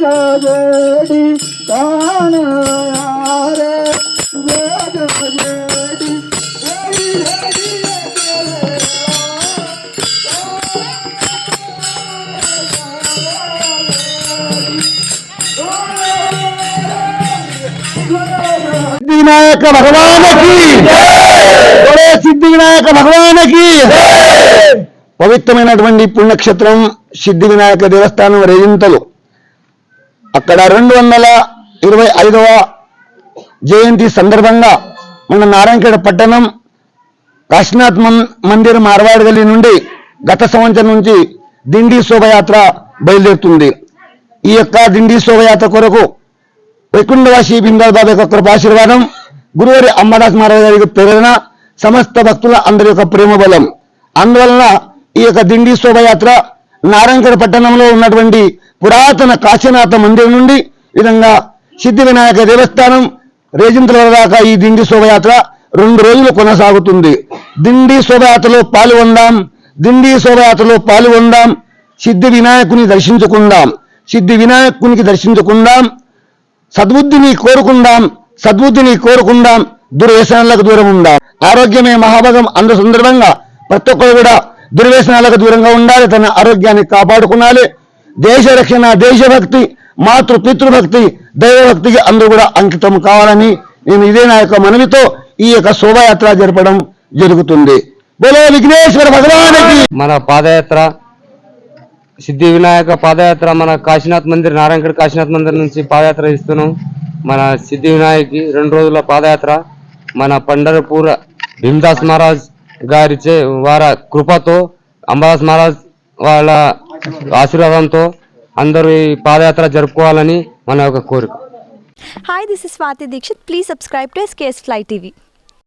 ജേടി കാണേ സിദ്ധിവിനായക ഭഗവാനക്കി പവിത്രമായ പുണ്യക്ഷേത്രം സിദ്ധിവിനായക ദേവസ്ഥാനം വരെ అక్కడ రెండు వందల ఇరవై ఐదవ జయంతి సందర్భంగా మన నారాయణఖేడ పట్టణం కాశీనాథ్ మందిర్ మార్వాడ్ గల్లీ నుండి గత సంవత్సరం నుంచి దిండి శోభయాత్ర బయలుదేరుతుంది. ఈ యొక్క దిండి శోభయాత్ర కొరకు వైకుంఠవాసి బిందాల్ బాబా యొక్క కృపాశీర్వాదం గురువారి అమ్మదాస్ మహారాజ్ గారి ప్రేరణ సమస్త భక్తుల అందరి యొక్క ప్రేమ బలం. అందువలన ఈ యొక్క దిండి శోభయాత్ర నారాయణగఢ పట్టణంలో ఉన్నటువంటి పురాతన కాశీనాథ మందిరం నుండి విధంగా సిద్ధి వినాయక దేవస్థానం రేజింతల దాకా ఈ దిండి శోభయాత్ర రెండు రోజులు కొనసాగుతుంది. దిండి శోభయాత్రలో పాల్గొందాం దిండి శోభయాత్రలో పాల్గొందాం సిద్ధి వినాయకుని దర్శించుకుందాం. సిద్ధి వినాయకునికి దర్శించుకుందాం. సద్బుద్ధిని కోరుకుందాం. సద్బుద్ధిని కోరుకుందాం. దుర్వ్యసనాలకు దూరం ఉందాం. ఆరోగ్యమే మహాభాగం. అందు సందర్భంగా ప్రతి ఒక్కరు కూడా దుర్వ్యసనాలకు దూరంగా ఉండాలి. తన ఆరోగ్యాన్ని కాపాడుకోవాలి దేశ రక్షణ దేశభక్తి మాతృ పితృభక్తి దైవభక్తికి అందరూ కూడా అంకితం కావాలని నేను ఇదే నా యొక్క మనవితో ఈ యొక్క శోభాయాత్ర జరపడం జరుగుతుంది. బోలో విఘ్నేశ్వర భగవానికి మన పాదయాత్ర సిద్ధి వినాయక పాదయాత్ర మన కాశీనాథ్ మందిర్ నారాయణగఢ్ కాశీనాథ్ మందిర్ నుంచి పాదయాత్ర ఇస్తున్నాం మన సిద్ధి వినాయకి రెండు రోజుల పాదయాత్ర మన పండరపూర్ భీమదాస్ మహారాజ్ గారిచే వారి కృపతో అంబాదాస్ మహారాజ్ వాళ్ళ ఆశీర్వాదంతో అందరూ ఈ పాదయాత్ర జరుపుకోవాలని మన యొక్క కోరిక. Hi this is Swathi Dikshit please subscribe to SKS fly TV